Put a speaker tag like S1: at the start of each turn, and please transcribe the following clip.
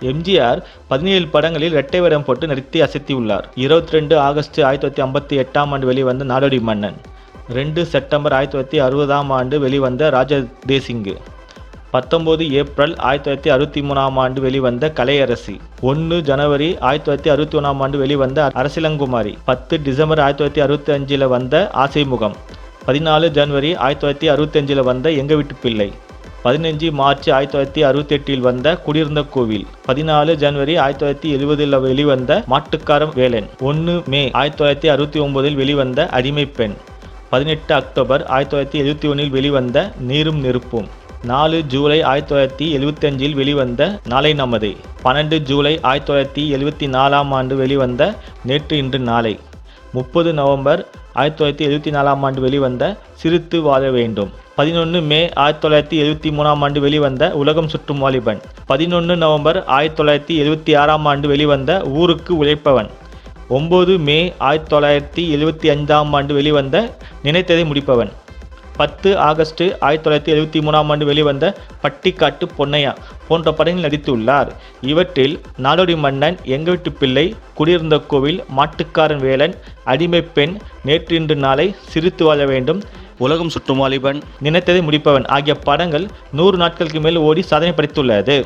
S1: எம்ஜிஆர் பதினேழு படங்களில் இரட்டை வேடம் போட்டு நடித்து அசத்தியுள்ளார். இருபத்தி ரெண்டு ஆகஸ்ட் ஆயிரத்தி தொள்ளாயிரத்தி ஐம்பத்தி எட்டாம் ஆண்டு வெளிவந்த நாடோடி மன்னன். ரெண்டு செப்டம்பர் ஆயிரத்தி தொள்ளாயிரத்தி அறுபதாம் ஆண்டு வெளிவந்த ராஜ தேசிங்கு பத்தொம்போது ஏப்ரல் ஆயிரத்தி தொள்ளாயிரத்தி அறுபத்தி மூணாம் ஆண்டு வெளிவந்த கலையரசி. ஒன்று ஜனவரி ஆயிரத்தி தொள்ளாயிரத்தி அறுபத்தி ஒன்றாம் ஆண்டு வெளிவந்த அரசிலங்குமாரி. பத்து டிசம்பர் ஆயிரத்தி தொள்ளாயிரத்தி அறுபத்தி அஞ்சில் வந்த ஆசைமுகம். பதினாலு ஜனவரி ஆயிரத்தி தொள்ளாயிரத்தி அறுபத்தஞ்சில் வந்த எங்க வீட்டு பிள்ளை. பதினஞ்சு மார்ச் ஆயிரத்தி தொள்ளாயிரத்தி அறுபத்தெட்டில் வந்த குடியிருந்த கோவில். பதினாலு ஜனவரி ஆயிரத்தி தொள்ளாயிரத்தி எழுபதில் வெளிவந்த மாட்டுக்காரன் வேலன். ஒன்று மே ஆயிரத்தி தொள்ளாயிரத்தி அறுபத்தி ஒன்பதில் வெளிவந்த அடிமை பெண். பதினெட்டு அக்டோபர் ஆயிரத்தி தொள்ளாயிரத்தி எழுபத்தி ஒன்றில் வெளிவந்த நீரும் நெருப்பும். நாலு ஜூலை ஆயிரத்தி தொள்ளாயிரத்தி எழுபத்தஞ்சில் வெளிவந்த நாளை நமது. பன்னெண்டு ஜூலை ஆயிரத்தி தொள்ளாயிரத்தி எழுபத்தி நாலாம் ஆண்டு வெளிவந்த நேற்று இன்று நாளை. முப்பது நவம்பர் ஆயிரத்தி தொள்ளாயிரத்தி எழுபத்தி நாலாம் ஆண்டு வெளிவந்த சிரித்து வாழ வேண்டும். பதினொன்று மே ஆயிரத்தி தொள்ளாயிரத்தி எழுபத்தி மூணாம் ஆண்டு வெளிவந்த உலகம் சுற்றும் வாலிபன். பதினொன்று நவம்பர் ஆயிரத்தி தொள்ளாயிரத்தி எழுபத்தி ஆறாம் ஆண்டு வெளிவந்த ஊருக்கு உழைப்பவன். ஒம்பது மே ஆயிரத்தி தொள்ளாயிரத்தி எழுபத்தி அஞ்சாம் ஆண்டு வெளிவந்த நினைத்ததை முடிப்பவன். பத்து ஆகஸ்ட் ஆயிரத்தி தொள்ளாயிரத்தி எழுபத்தி மூணாம் ஆண்டு வெளிவந்த பட்டிக்காட்டு பொன்னையா போன்ற படங்களில் நடித்துள்ளார். இவற்றில் நாடோடி மன்னன் எங்க வீட்டு பிள்ளை குடியிருந்த கோவில் மாட்டுக்காரன் வேலன் அடிமை பெண் நேற்றின்று நாளை சிரித்து வாழ வேண்டும்.
S2: உலகம் சுற்றும் வாலிபன்.
S1: நினைத்ததை முடிப்பவன். ஆகிய படங்கள் நூறு நாட்களுக்கு மேல் ஓடி சாதனை படைத்துள்ளது.